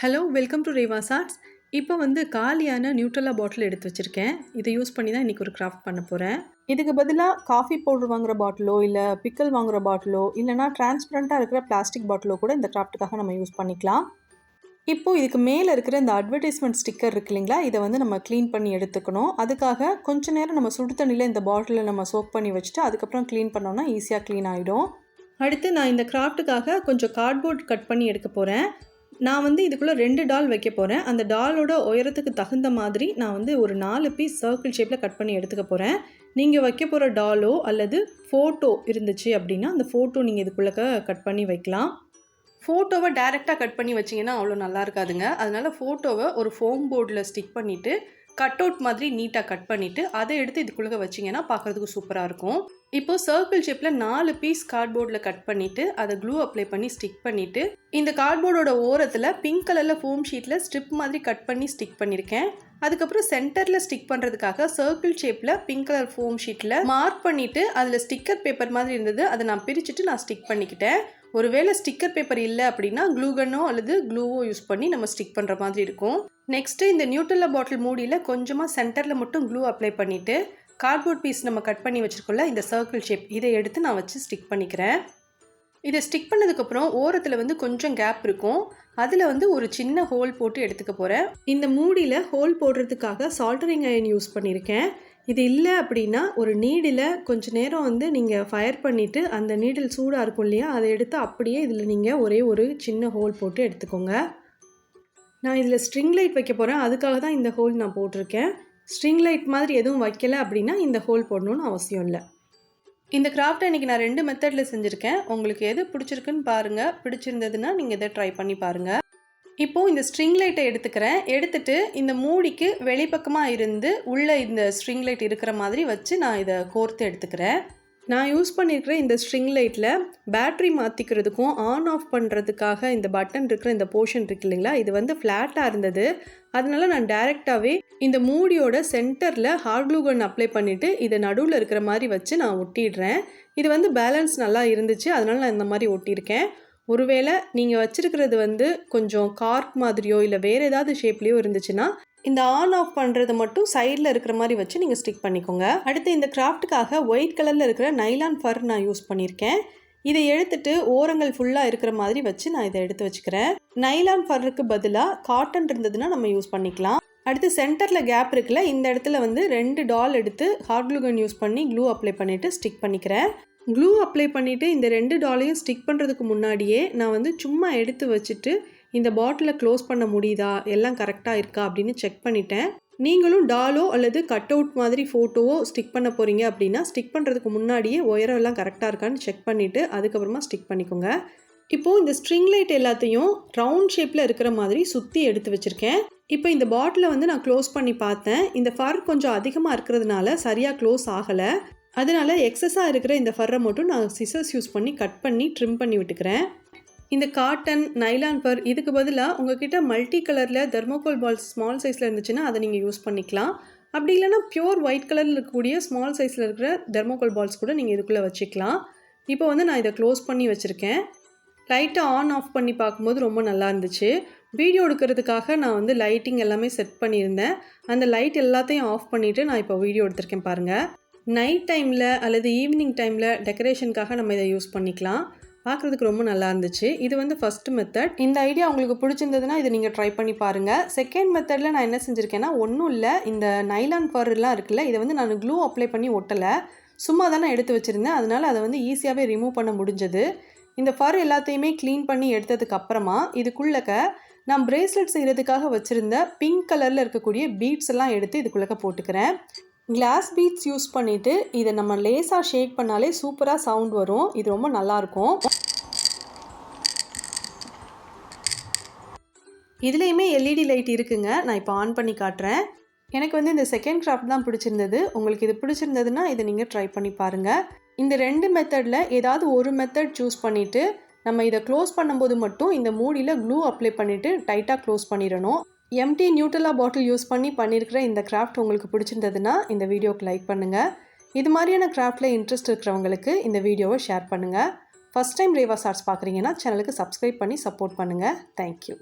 Hello welcome to Reva arts இப்போ வந்து காலியான நியூட்ரலா பாட்டில் எடுத்து வச்சுருக்கேன். இதை யூஸ் பண்ணி தான் இன்றைக்கி ஒரு கிராஃப்ட் பண்ண போகிறேன் இதுக்கு பதிலாக காஃபி பவுடர் வாங்குற பாட்டிலோ இல்லை பிக்கல் வாங்குகிற பாட்டிலோ இல்லைனா டிரான்ஸ்பரண்ட்டாக இருக்கிற பிளாஸ்டிக் பாட்டிலோ கூட இந்த கிராஃப்ட்டுக்காக நம்ம யூஸ் பண்ணிக்கலாம். இப்போது இதுக்கு மேலே இருக்கிற இந்த அட்வர்டைஸ்மெண்ட் ஸ்டிக்கர் இருக்கு இல்லைங்களா இதை வந்து நம்ம க்ளீன் பண்ணி எடுத்துக்கணும். அதுக்காக கொஞ்ச நேரம் நம்ம சுடு தண்ணியில் இந்த பாட்டிலில் நம்ம சோக் பண்ணி வச்சுட்டு அதுக்கப்புறம் க்ளீன் பண்ணோன்னா ஈஸியாக க்ளீன் ஆகிடும் அடுத்து நான் இந்த கிராஃப்ட்டுக்காக கொஞ்சம் கார்ட்போர்ட் கட் பண்ணி எடுக்க போகிறேன் நான் வந்து இதுக்குள்ளே ரெண்டு டால் வைக்க போகிறேன் அந்த டாலோட உயரத்துக்கு தகுந்த மாதிரி நான் வந்து ஒரு நாலு பீஸ் சர்க்கிள் ஷேப்பில் கட் பண்ணி எடுத்துக்க போகிறேன் நீங்கள் வைக்க போகிற டாலோ அல்லது ஃபோட்டோ இருந்துச்சு அப்படின்னா அந்த ஃபோட்டோ நீங்கள் இதுக்குள்ளே கட் பண்ணி வைக்கலாம். ஃபோட்டோவை டேரெக்டாக கட் பண்ணி வச்சிங்கன்னா அவ்வளோ நல்லா இருக்காதுங்க. அதனால் ஃபோட்டோவை ஒரு ஃபோம் போர்டில் ஸ்டிக் பண்ணிவிட்டு கட் அவுட் மாதிரி நீட்டாக கட் பண்ணிவிட்டு அதை எடுத்து இதுக்குள்ளே வச்சிங்கன்னா பார்க்குறதுக்கு சூப்பராக இருக்கும். இப்போது சர்க்கிள் ஷேப்பில் நாலு பீஸ் கார்ட்போர்டில் கட் பண்ணிவிட்டு அதை க்ளூ அப்ளை பண்ணி ஸ்டிக் பண்ணிவிட்டு இந்த கார்ட்போர்டோட ஓரத்தில் பிங்க் கலரில் ஃபோம் ஷீட்டில் ஸ்ட்ரிப் மாதிரி கட் பண்ணி ஸ்டிக் பண்ணியிருக்கேன் அதுக்கப்புறம் சென்டரில் ஸ்டிக் பண்ணுறதுக்காக சர்க்கிள் ஷேப்பில் பிங்க் கலர் ஃபோம் ஷீட்டில் மார்க் பண்ணிவிட்டு அதில் ஸ்டிக்கர் பேப்பர் மாதிரி இருந்தது அதை நான் பிரிச்சுட்டு நான் ஸ்டிக் பண்ணிக்கிட்டேன். ஒருவேளை ஸ்டிக்கர் பேப்பர் இல்லை அப்படின்னா க்ளூகனோ அல்லது க்ளூவோ யூஸ் பண்ணி நம்ம ஸ்டிக் பண்ணுற மாதிரி இருக்கும். நெக்ஸ்ட்டு இந்த நியூட்ரலா பாட்டில் மூடியில் கொஞ்சமாக சென்டரில் மட்டும் க்ளூ அப்ளை பண்ணிவிட்டு கார்ட்போர்ட் பீஸ் நம்ம கட் பண்ணி வச்சுருக்கோம்ல இந்த சர்க்கிள் ஷேப் இதை எடுத்து நான் வச்சு ஸ்டிக் பண்ணிக்கிறேன். இதை ஸ்டிக் பண்ணதுக்கப்புறம் ஓரத்தில் வந்து கொஞ்சம் கேப் இருக்கும். அதில் வந்து ஒரு சின்ன ஹோல் போட்டு எடுத்துக்க போகிறேன் இந்த மூடியில் ஹோல் போடுறதுக்காக சால்டரிங் அயன் யூஸ் பண்ணியிருக்கேன். இது இல்லை அப்படின்னா ஒரு நீடில் கொஞ்ச நேரம் வந்து நீங்கள் ஃபயர் பண்ணிவிட்டு அந்த நீடில் சூடாக இருக்கும் இல்லையா அதை எடுத்து அப்படியே இதில் நீங்கள் ஒரே ஒரு சின்ன ஹோல் போட்டு எடுத்துக்கோங்க. நான் இதில் ஸ்ட்ரிங் லைட் வைக்க போகிறேன் அதுக்காக தான் இந்த ஹோல் நான் போட்டிருக்கேன். ஸ்ட்ரிங் லைட் மாதிரி எதுவும் வைக்கல அப்படின்னா இந்த ஹோல் போடணும்னு அவசியம் இல்லை. இந்த கிராஃப்ட்டை இன்றைக்கி நான் ரெண்டு மெத்தடில் செஞ்சுருக்கேன். உங்களுக்கு எது பிடிச்சிருக்குன்னு பாருங்கள் பிடிச்சிருந்ததுன்னா நீங்கள் இதை ட்ரை பண்ணி பாருங்கள் இப்போது இந்த ஸ்ட்ரிங் லைட்டை எடுத்துக்கிறேன். எடுத்துட்டு இந்த மூடிக்கு வெளிப்பக்கமாக இருந்து உள்ளே இந்த ஸ்ட்ரிங் லைட் இருக்கிற மாதிரி வச்சு நான் இதை கோர்த்து எடுத்துக்கிறேன். நான் யூஸ் பண்ணியிருக்கிற இந்த ஸ்ட்ரிங் லைட்டில் பேட்ரி மாற்றிக்கிறதுக்கும் ஆன் ஆஃப் பண்ணுறதுக்காக இந்த பட்டன் இருக்கிற இந்த போர்ஷன் இருக்கு இல்லைங்களா? இது வந்து ஃப்ளாட்டாக இருந்தது. அதனால நான் டைரெக்டாகவே இந்த மூடியோட சென்டரில் ஹார்ட் அப்ளை பண்ணிவிட்டு இதை நடுவில் இருக்கிற மாதிரி வச்சு நான் ஒட்டிடுறேன். இது வந்து பேலன்ஸ் நல்லா இருந்துச்சு. அதனால நான் இந்த மாதிரி ஒட்டியிருக்கேன். ஒருவேளை நீங்கள் வச்சுருக்கிறது வந்து கொஞ்சம் கார்க் மாதிரியோ இல்லை வேறு ஏதாவது ஷேப்லேயோ இருந்துச்சுன்னா இந்த ஆன் ஆஃப் பண்ணுறது மட்டும் சைடில் இருக்கிற மாதிரி வச்சு நீங்கள் ஸ்டிக் பண்ணிக்கோங்க. அடுத்து இந்த கிராஃப்ட்டுக்காக ஒயிட் கலரில் இருக்கிற நைலான் ஃபர் நான் யூஸ் பண்ணியிருக்கேன். இதை எடுத்துட்டு ஓரங்கள் ஃபுல்லாக இருக்கிற மாதிரி வச்சு நான் இதை எடுத்து வச்சுக்கிறேன். நைலான் ஃபர்ருக்கு பதிலாக காட்டன் இருந்ததுன்னா நம்ம யூஸ் பண்ணிக்கலாம். அடுத்து சென்டரில் கேப் இருக்குல்ல இந்த இடத்துல வந்து ரெண்டு டால் எடுத்து ஹார்ட் க்ளூ கன் யூஸ் பண்ணி க்ளூ அப்ளை பண்ணிவிட்டு ஸ்டிக் பண்ணிக்கிறேன். க்ளூ அப்ளை பண்ணிவிட்டு இந்த ரெண்டு டாலையும் ஸ்டிக் பண்ணுறதுக்கு முன்னாடியே நான் வந்து சும்மா எடுத்து வச்சுட்டு இந்த பாட்டிலை க்ளோஸ் பண்ண முடியுதா? எல்லாம் கரெக்டாக இருக்கா? அப்படின்னு செக் பண்ணிட்டேன். நீங்களும் டாலோ அல்லது கட் அவுட் மாதிரி ஃபோட்டோவோ ஸ்டிக் பண்ண போகிறீங்க அப்படின்னா ஸ்டிக் பண்ணுறதுக்கு முன்னாடியே ஒயரம் எல்லாம் கரெக்டாக இருக்கான்னு செக் பண்ணிவிட்டு அதுக்கப்புறமா ஸ்டிக் பண்ணிக்கோங்க. இப்போது இந்த ஸ்ட்ரிங் லைட் எல்லாத்தையும் ரவுண்ட் ஷேப்பில் இருக்கிற மாதிரி சுற்றி எடுத்து வச்சுருக்கேன். இப்போ இந்த பாட்டிலை வந்து நான் க்ளோஸ் பண்ணி பார்த்தேன். இந்த ஃபர் கொஞ்சம் அதிகமாக இருக்கிறதுனால சரியாக க்ளோஸ் ஆகலை. அதனால எக்ஸஸாக இருக்கிற இந்த ஃபர்ரை மட்டும் நான் சிசர்ஸ் யூஸ் பண்ணி கட் பண்ணி ட்ரிம் பண்ணி விட்டுக்கிறேன். இந்த காட்டன் நைலான் ஃபர் இதுக்கு பதிலாக உங்ககிட்ட மல்டி கலரில் தெர்மோகோல் பால்ஸ் ஸ்மால் சைஸில் இருந்துச்சுன்னா அதை நீங்கள் யூஸ் பண்ணிக்கலாம். அப்படி இல்லைனா பியூர் ஒயிட் கலரில் இருக்கக்கூடிய ஸ்மால் சைஸில் இருக்கிற தெர்மோகோல் பால்ஸ் கூட நீங்கள் இதுக்குள்ளே வச்சுக்கலாம். இப்போ வந்து நான் இதை க்ளோஸ் பண்ணி வச்சுருக்கேன். லைட்டை ஆன் ஆஃப் பண்ணி பார்க்கும்போது ரொம்ப நல்லா இருந்துச்சு. வீடியோ எடுக்கிறதுக்காக நான் வந்து லைட்டிங் எல்லாமே செட் பண்ணியிருந்தேன். அந்த லைட் எல்லாத்தையும் ஆஃப் பண்ணிவிட்டு நான் இப்போ வீடியோ எடுத்திருக்கேன் பாருங்கள் நைட் டைமில் அல்லது ஈவினிங் டைமில் டெக்கரேஷனுக்காக நம்ம இதை யூஸ் பண்ணிக்கலாம். பார்க்குறதுக்கு ரொம்ப நல்லா இருந்துச்சு. இது வந்து ஃபஸ்ட் மெத்தட் இந்த ஐடியா உங்களுக்கு பிடிச்சிருந்ததுன்னா இதை நீங்கள் ட்ரை பண்ணி பாருங்கள் செகண்ட் மெத்தடில் நான் என்ன செஞ்சுருக்கேன்னா ஒன்றும் இல்லை. இந்த நைலான் ஃபர்லாம் இருக்குல்ல இதை வந்து நான் க்ளூ அப்ளை பண்ணி ஒட்டலை. சும்மா தானே எடுத்து வச்சுருந்தேன். அதனால் அதை வந்து ஈஸியாகவே ரிமூவ் பண்ண முடிஞ்சது. இந்த ஃபர் எல்லாத்தையுமே க்ளீன் பண்ணி எடுத்ததுக்கு அப்புறமா இதுக்குள்ளக்க நான் பிரேஸ்லெட் செய்கிறதுக்காக வச்சுருந்த பிங்க் கலரில் இருக்கக்கூடிய பீட்ஸ் எல்லாம் எடுத்து இதுக்குள்ளக்க போட்டுக்கிறேன். கிளாஸ் பீட்ஸ் யூஸ் பண்ணிவிட்டு இதை நம்ம லேஸாக ஷேக் பண்ணாலே சூப்பராக சவுண்ட் வரும். இது ரொம்ப நல்லாயிருக்கும் இதுலேயுமே எல்இடி லைட் இருக்குங்க. நான் இப்போ ஆன் பண்ணி காட்டுறேன். எனக்கு வந்து இந்த செகண்ட் கிராஃப்ட் தான் பிடிச்சிருந்தது. உங்களுக்கு இது பிடிச்சிருந்ததுன்னா இதை நீங்கள் ட்ரை பண்ணி பாருங்கள் இந்த ரெண்டு மெத்தடில் ஏதாவது ஒரு மெத்தட் சூஸ் பண்ணிவிட்டு நம்ம இதை க்ளோஸ் பண்ணும்போது மட்டும் இந்த மூடியில் க்ளூ அப்ளை பண்ணிவிட்டு டைட்டாக க்ளோஸ் பண்ணிடணும். எம்டி நியூட்ரலா பாட்டில் யூஸ் பண்ணி பண்ணியிருக்கிற இந்த கிராஃப்ட் உங்களுக்கு பிடிச்சிருந்ததுன்னா இந்த வீடியோக்கு லைக் பண்ணுங்கள் இது மாதிரியான கிராஃப்டில் இன்ட்ரெஸ்ட் இருக்கிறவங்களுக்கு இந்த வீடியோவை ஷேர் பண்ணுங்கள் ஃபஸ்ட் டைம் ரேவா சார்ட்ஸ் பார்க்குறீங்கன்னா சேனலுக்கு சப்ஸ்கிரைப் பண்ணி சப்போர்ட் பண்ணுங்கள் தேங்க்யூ